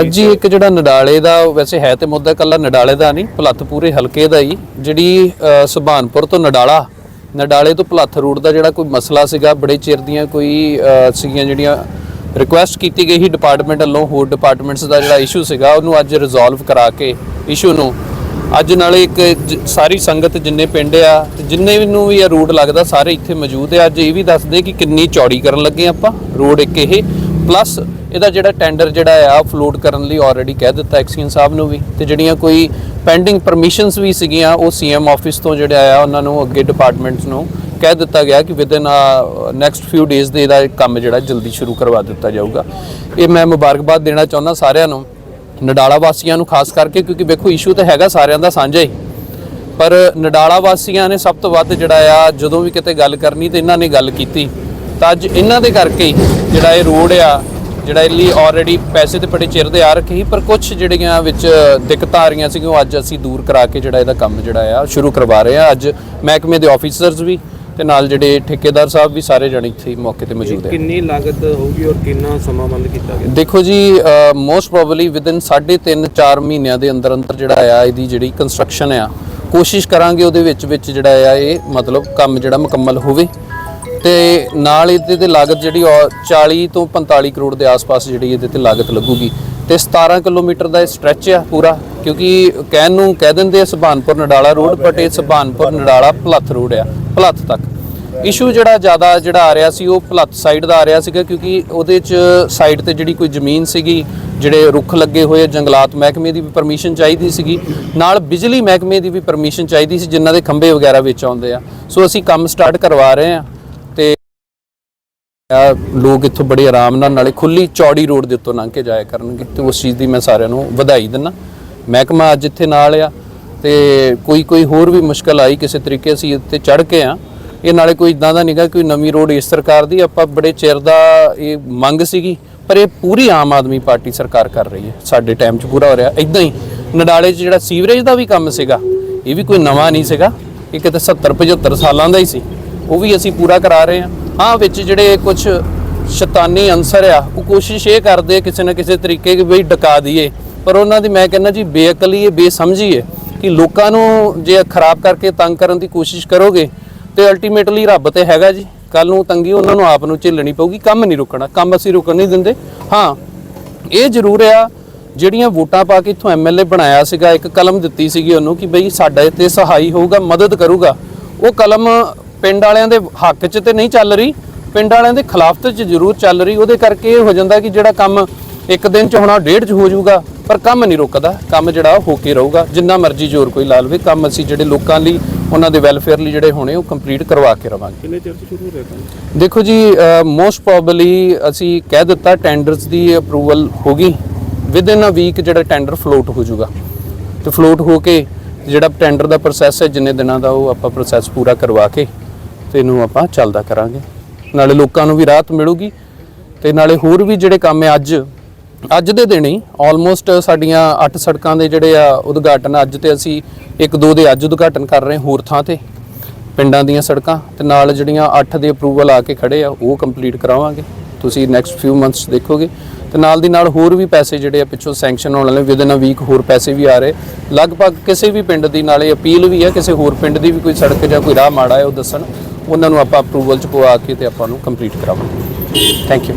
ਅੱਜ ਹੀ ਇੱਕ ਜਿਹੜਾ ਨਡਾਲੇ ਦਾ ਵੈਸੇ ਹੈ ਤੇ ਮੁੱਦਾ ਕੱਲਾ ਨਡਾਲੇ ਦਾ ਨਹੀਂ ਭਲੱਥ ਪੂਰੇ ਹਲਕੇ ਦਾ ਹੀ ਜਿਹੜੀ ਸੁਭਾਨਪੁਰ ਤੋਂ ਨਡਾਲਾ ਨਡਾਲੇ ਤੋਂ ਭਲੱਥ ਰੂਟ ਦਾ ਜਿਹੜਾ ਕੋਈ ਮਸਲਾ ਸੀਗਾ ਬੜੇ ਚਿਰ ਦੀਆਂ ਕੋਈ ਸੀਗੀਆਂ ਜਿਹੜੀਆਂ ਰਿਕੁਐਸਟ ਕੀਤੀ ਗਈ ਸੀ ਡਿਪਾਰਟਮੈਂਟ ਵੱਲੋਂ ਹੋਰ ਡਿਪਾਰਟਮੈਂਟਸ ਦਾ ਜਿਹੜਾ ਇਸ਼ੂ ਸੀਗਾ ਉਹਨੂੰ ਅੱਜ ਰਿਜ਼ੋਲਵ ਕਰਾ ਕੇ ਇਸ਼ੂ ਨੂੰ। ਅੱਜ ਨਾਲੇ ਇੱਕ ਸਾਰੀ ਸੰਗਤ ਜਿੰਨੇ ਪਿੰਡ ਆ ਤੇ ਜਿੰਨੇ ਵੀ ਨੂੰ ਵੀ ਇਹ ਰੂਟ ਲੱਗਦਾ ਸਾਰੇ ਇੱਥੇ ਮੌਜੂਦ ਆ। ਅੱਜ ਇਹ ਵੀ ਦੱਸਦੇ ਕਿ ਕਿੰਨੀ ਚੌੜੀ ਕਰਨ ਲੱਗੇ ਆਪਾਂ ਰੋਡ ਇੱਕ ਇਹ ਪਲੱਸ ਇਹਦਾ ਜਿਹੜਾ ਟੈਂਡਰ ਜਿਹੜਾ ਆ ਫਲੋਟ ਕਰਨ ਲਈ ਆਲਰੇਡੀ ਕਹਿ ਦਿੱਤਾ ਐਕਸੀਅਨ ਸਾਹਿਬ ਨੂੰ ਵੀ। ਤੇ ਜਿਹੜੀਆਂ ਕੋਈ ਪੈਂਡਿੰਗ ਪਰਮਿਸ਼ਨਸ ਵੀ ਸੀਗੀਆਂ, ਉਹ ਸੀਐਮ ਆਫਿਸ ਤੋਂ ਜਿਹੜਾ ਆ, ਉਹਨਾਂ ਨੂੰ ਅੱਗੇ ਡਿਪਾਰਟਮੈਂਟਸ ਨੂੰ ਕਹਿ ਦਿੱਤਾ ਗਿਆ ਕਿ ਵਿਦਨ ਨੈਕਸਟ ਫਿਊ ਡੇਜ਼ ਦੇ ਇਹਦਾ ਕੰਮ ਜਿਹੜਾ ਜਲਦੀ ਸ਼ੁਰੂ ਕਰਵਾ ਦਿੱਤਾ ਜਾਊਗਾ। ਇਹ ਮੈਂ ਮੁਬਾਰਕਬਾਦ ਦੇਣਾ ਚਾਹੁੰਦਾ ਸਾਰਿਆਂ ਨੂੰ, ਨਡਾਲਾ ਵਾਸੀਆਂ ਨੂੰ ਖਾਸ ਕਰਕੇ, ਕਿਉਂਕਿ ਵੇਖੋ ਇਸ਼ੂ ਤਾਂ ਹੈਗਾ ਸਾਰਿਆਂ ਦਾ ਸਾਂਝਾ ਹੀ। ਪਰ ਨਡਾਲਾ ਵਾਸੀਆਂ ਨੇ ਸਭ ਤੋਂ ਵੱਧ ਜਿਹੜਾ ਆ, ਜਦੋਂ ਵੀ ਕਿਤੇ ਗੱਲ ਕਰਨੀ ਤੇ ਇਹਨਾਂ ਨੇ ਗੱਲ ਕੀਤੀ, ਤਾਂ ਅੱਜ ਇਹਨਾਂ ਦੇ ਕਰਕੇ ਹੀ ਜਿਹੜਾ ਇਹ ਰੋਡ ਆ ਜਿਹੜਾ ਲਈ ਆਲਰੇਡੀ ਪੈਸੇ ਤੇ ਬੜੇ ਚਿਰ ਦੇ ਆ ਰੱਖੇ ਸੀ ਪਰ ਕੁਝ ਜਿਹੜੀਆਂ ਵਿੱਚ ਦਿੱਕਤਾਂ ਆ ਰਹੀਆਂ ਸੀ ਉਹ ਅੱਜ ਅਸੀਂ ਦੂਰ ਕਰਾ ਕੇ ਜਿਹੜਾ ਇਹਦਾ ਕੰਮ ਜਿਹੜਾ ਆ ਸ਼ੁਰੂ ਕਰਵਾ ਰਹੇ ਆ ਅੱਜ ਮਹਿਕਮੇ ਦੇ ਆਫੀਸਰਸ ਵੀ ਤੇ ਨਾਲ ਜਿਹੜੇ ਠੇਕੇਦਾਰ ਸਾਹਿਬ ਵੀ ਸਾਰੇ ਜਣੇ ਇੱਥੇ ਮੌਕੇ ਤੇ ਮੌਜੂਦ ਹੈ ਕਿੰਨੀ ਲਾਗਤ ਹੋਊਗੀ ਔਰ ਕਿੰਨਾ ਸਮਾਂ ਬੰਦ ਕੀਤਾ ਗਿਆ? ਦੇਖੋ ਜੀ ਮੋਸਟ ਪ੍ਰੋਬਬਲੀ ਵਿਦਿਨ 3.5 4 ਮਹੀਨਿਆਂ ਦੇ ਅੰਦਰ ਅੰਦਰ ਜਿਹੜਾ ਆ ਇਹਦੀ ਜਿਹੜੀ ਕੰਸਟਰਕਸ਼ਨ ਆ ਕੋਸ਼ਿਸ਼ ਕਰਾਂਗੇ ਉਹਦੇ ਵਿੱਚ ਵਿੱਚ ਜਿਹੜਾ ਆ ਇਹ ਮਤਲਬ ਕੰਮ ਜਿਹੜਾ ਮੁਕੰਮਲ ਹੋਵੇ। ਤੇ ਨਾਲ ਇਹਦੇ ਤੇ ਲਾਗਤ ਜਿਹੜੀ ਉਹ 40 ਤੋਂ 45 ਕਰੋੜ ਦੇ ਆਸ-ਪਾਸ ਜਿਹੜੀ ਇਹਦੇ ਤੇ ਲਾਗਤ ਲੱਗੂਗੀ। ਤੇ 17 ਕਿਲੋਮੀਟਰ ਦਾ ਇਹ ਸਟ੍ਰੈਚ ਆ ਪੂਰਾ, ਕਿਉਂਕਿ ਕਹਿਣ ਨੂੰ ਕਹਿ ਦਿੰਦੇ ਆ ਸੁਭਾਨਪੁਰ ਨਡਾਲਾ ਰੋਡ ਬਟ ਇਹ ਸੁਭਾਨਪੁਰ ਨਡਾਲਾ ਭਲੱਥ ਰੋਡ ਆ, ਭਲੱਥ ਤੱਕ। ਇਸ਼ੂ ਜਿਹੜਾ ਜ਼ਿਆਦਾ ਜਿਹੜਾ ਆ ਰਿਹਾ ਸੀ, ਉਹ ਭਲੱਥ ਸਾਈਡ ਦਾ ਆ ਰਿਹਾ ਸੀਗਾ, ਕਿਉਂਕਿ ਉਹਦੇ ਚ ਸਾਈਡ ਤੇ ਜਿਹੜੀ ਕੋਈ ਜ਼ਮੀਨ ਸੀਗੀ, ਜਿਹੜੇ ਰੁੱਖ ਲੱਗੇ ਹੋਏ ਜੰਗਲਾਤ ਮਹਿਕਮੇ ਦੀ ਵੀ ਪਰਮਿਸ਼ਨ ਚਾਹੀਦੀ ਸੀਗੀ, ਨਾਲ ਬਿਜਲੀ ਮਹਿਕਮੇ ਦੀ ਵੀ ਪਰਮਿਸ਼ਨ ਚਾਹੀਦੀ ਸੀ, ਜਿਨ੍ਹਾਂ ਦੇ ਖੰਭੇ ਵਗੈਰਾ ਵਿੱਚ ਆਉਂਦੇ ਆ। ਸੋ ਅਸੀਂ ਕੰਮ ਸਟਾਰਟ ਕਰਵਾ ਰਹੇ ਆ ਆ। ਲੋਕ ਇੱਥੋਂ ਬੜੇ ਆਰਾਮ ਨਾਲ ਨਾਲੇ ਖੁੱਲੀ ਚੌੜੀ ਰੋਡ ਦੇ ਉੱਤੋਂ ਲੰਘ ਕੇ ਜਾਇਆ ਕਰਨਗੇ ਤੇ ਉਸ ਚੀਜ਼ ਦੀ ਮੈਂ ਸਾਰਿਆਂ ਨੂੰ ਵਧਾਈ ਦਿੰਨਾ ਮਹਿਕਮਾ ਅੱਜ ਇੱਥੇ ਨਾਲ ਆ ਤੇ ਕੋਈ ਕੋਈ ਹੋਰ ਵੀ ਮੁਸ਼ਕਲ ਆਈ ਕਿਸੇ ਤਰੀਕੇ ਅਸੀਂ ਇੱਥੇ ਚੜ ਕੇ ਆ। ਇਹ ਨਾਲੇ ਕੋਈ ਇਦਾਂ ਦਾ ਨਹੀਂਗਾ ਕੋਈ ਨਵੀਂ ਰੋਡ ਇਸ ਸਰਕਾਰ ਦੀ ਆਪਾਂ ਬੜੇ ਚਿਰ ਦਾ ਇਹ ਮੰਗ ਸੀਗੀ, ਪਰ ਇਹ ਪੂਰੀ ਆਮ ਆਦਮੀ ਪਾਰਟੀ ਸਰਕਾਰ ਕਰ ਰਹੀ ਹੈ। ਸਾਡੇ ਟਾਈਮ 'ਚ ਪੂਰਾ ਹੋ ਰਿਹਾ। ਇਦਾਂ ਹੀ ਨਡਾਲੇ 'ਚ ਜਿਹੜਾ ਸੀਵਰੇਜ ਦਾ ਵੀ ਕੰਮ ਸੀਗਾ, ਇਹ ਵੀ ਕੋਈ ਨਵਾਂ ਨਹੀਂ ਸੀਗਾ। ਇਹ ਕਿਤੇ 70 75 ਸਾਲਾਂ ਦਾ ਹੀ ਸੀ। ਉਹ ਵੀ ਅਸੀਂ ਪੂਰਾ ਕਰਾ ਰਹੇ ਹਾਂ। ਹਾਂ ਵਿੱਚ ਜਿਹੜੇ ਕੁਝ ਸ਼ੈਤਾਨੀ ਅੰਸਰ ਆ, ਉਹ ਕੋਸ਼ਿਸ਼ ਇਹ ਕਰਦੇ ਕਿਸੇ ਨਾ ਕਿਸੇ ਤਰੀਕੇ ਕਿ ਬਈ ਡਕਾ ਦਈਏ। ਪਰ ਉਹਨਾਂ ਦੀ ਮੈਂ ਕਹਿੰਦਾ ਜੀ ਬੇਅਕਲੀ ਹੈ ਬੇਸਮਝੀ ਹੈ ਕਿ ਲੋਕਾਂ ਨੂੰ ਜੇ ਖਰਾਬ ਕਰਕੇ ਤੰਗ ਕਰਨ ਦੀ ਕੋਸ਼ਿਸ਼ ਕਰੋਗੇ, ਤੇ ਅਲਟੀਮੇਟਲੀ ਰੱਬ ਤੇ ਹੈਗਾ ਜੀ। ਕੱਲ ਨੂੰ ਤੰਗੀ ਉਹਨਾਂ ਨੂੰ ਆਪ ਨੂੰ ਝੇਲਣੀ ਪਊਗੀ, ਕੰਮ ਨਹੀਂ ਰੁਕਣਾ। ਕੰਮ ਅਸੀਂ ਰੁਕਣ ਨਹੀਂ ਦਿੰਦੇ। ਹਾਂ, ਇਹ ਜ਼ਰੂਰ ਆ, ਜਿਹੜੀਆਂ ਵੋਟਾਂ ਪਾ ਕੇ ਇਥੋਂ ਐਮਐਲਏ ਬਣਾਇਆ ਸੀਗਾ, ਇੱਕ ਕਲਮ ਦਿੱਤੀ ਸੀਗੀ ਉਹਨੂੰ ਕਿ ਬਈ ਸਾਡਾ ਇੱਥੇ ਸਹਾਈ ਹੋਊਗਾ, ਮਦਦ ਕਰੂਗਾ। ਉਹ ਕਲਮ ਪਿੰਡ ਵਾਲਿਆਂ ਦੇ ਹੱਕ 'ਚ ਤੇ ਨਹੀਂ ਚੱਲ ਰਹੀ ਪਿੰਡ ਵਾਲਿਆਂ ਦੇ ਖਿਲਾਫ ਤੇ 'ਚ ਜ਼ਰੂਰ ਚੱਲ ਰਹੀ ਉਹਦੇ ਕਰਕੇ ਇਹ ਹੋ ਜਾਂਦਾ ਕਿ ਜਿਹੜਾ ਕੰਮ ਇੱਕ ਦਿਨ 'ਚ ਹੋਣਾ ਡੇਢ 'ਚ ਹੋ ਜਾਊਗਾ ਪਰ ਕੰਮ ਨਹੀਂ ਰੁਕਦਾ ਕੰਮ ਜਿਹੜਾ ਹੋ ਕੇ ਰਹੂਗਾ ਜਿੰਨਾ ਮਰਜ਼ੀ ਜ਼ੋਰ ਕੋਈ ਲਾ ਲਵੇ ਕੰਮ ਅਸੀਂ ਜਿਹੜੇ ਲੋਕਾਂ ਲਈ ਉਹਨਾਂ ਦੇ ਵੈਲਫੇਅਰ ਲਈ ਜਿਹੜੇ ਹੋਣੇ ਉਹ ਕੰਪਲੀਟ ਕਰਵਾ ਕੇ ਰਵਾਂਗੇ। ਕਿੰਨੇ ਚਿਰ ਤੋਂ ਸ਼ੁਰੂ ਹੋ ਰਿਹਾ ਦੇਖੋ ਜੀ ਮੋਸਟ ਪ੍ਰੋਬਬਲੀ ਅਸੀਂ ਕਹਿ ਦਿੱਤਾ ਟੈਂਡਰਸ ਦੀ ਅਪਰੂਵਲ ਹੋ ਗਈ ਵਿਦ ਇਨ ਅ ਵੀਕ ਜਿਹੜਾ ਟੈਂਡਰ ਫਲੋਟ ਹੋ ਜਾਊਗਾ। ਤੇ ਫਲੋਟ ਹੋ ਕੇ ਜਿਹੜਾ ਟੈਂਡਰ ਦਾ ਪ੍ਰੋਸੈਸ ਹੈ ਜਿੰਨੇ ਦਿਨਾਂ ਦਾ ਉਹ ਆਪਾਂ ਪ੍ਰੋਸੈਸ ਪੂਰਾ ਕਰਵਾ ਕੇ ਤੇ ਇਹਨੂੰ ਆਪਾਂ ਚੱਲਦਾ ਕਰਾਂਗੇ। ਨਾਲੇ ਲੋਕਾਂ ਨੂੰ ਵੀ ਰਾਹਤ ਮਿਲੂਗੀ ਤੇ ਨਾਲੇ ਹੋਰ ਵੀ ਜਿਹੜੇ ਕੰਮ ਹੈ ਅੱਜ ਅੱਜ ਦੇ ਦਿਨ ਹੀ ਆਲਮੋਸਟ ਸਾਡੀਆਂ 8 ਸੜਕਾਂ ਦੇ ਜਿਹੜੇ ਆ ਉਦਘਾਟਨ ਅੱਜ ਤੇ ਅਸੀਂ ਇੱਕ ਦੋ ਦੇ ਅੱਜ ਉਦਘਾਟਨ ਕਰ ਰਹੇ ਹੋਰ ਥਾਂ ਤੇ, ਪਿੰਡਾਂ ਦੀਆਂ ਸੜਕਾਂ ਤੇ ਨਾਲ ਜਿਹੜੀਆਂ 8 ਦੇ ਅਪਰੂਵਲ ਆ ਕੇ ਖੜੇ ਆ, ਉਹ ਕੰਪਲੀਟ ਕਰਾਵਾਂਗੇ। ਤੁਸੀਂ ਨੈਕਸਟ ਫਿਊ ਮੰਥਸ ਦੇਖੋਗੇ ਤੇ ਨਾਲ ਦੀ ਨਾਲ ਹੋਰ ਵੀ ਪੈਸੇ ਜਿਹੜੇ ਆ ਪਿੱਛੋਂ ਸੈਂਕਸ਼ਨ ਹੋਣ ਵਾਲੇ ਵਿਦਨ ਅ ਵੀਕ ਹੋਰ ਪੈਸੇ ਵੀ ਆ ਰਹੇ। ਲਗਭਗ ਕਿਸੇ ਵੀ ਪਿੰਡ ਦੀ ਨਾਲੇ ਅਪੀਲ ਵੀ ਆ, ਕਿਸੇ ਹੋਰ ਪਿੰਡ ਦੀ ਵੀ ਕੋਈ ਸੜਕ ਜਾਂ ਕੋਈ ਰਾਹ ਮਾੜਾ ਹੈ, ਉਹ ਦੱਸਣ। ਉਹਨਾਂ ਨੂੰ ਆਪਾਂ ਅਪਰੂਵਲ ਚ ਪਵਾ ਕੇ ਤੇ ਆਪਾਂ ਨੂੰ ਕੰਪਲੀਟ ਕਰਾਵਾਂਗੇ। Thank you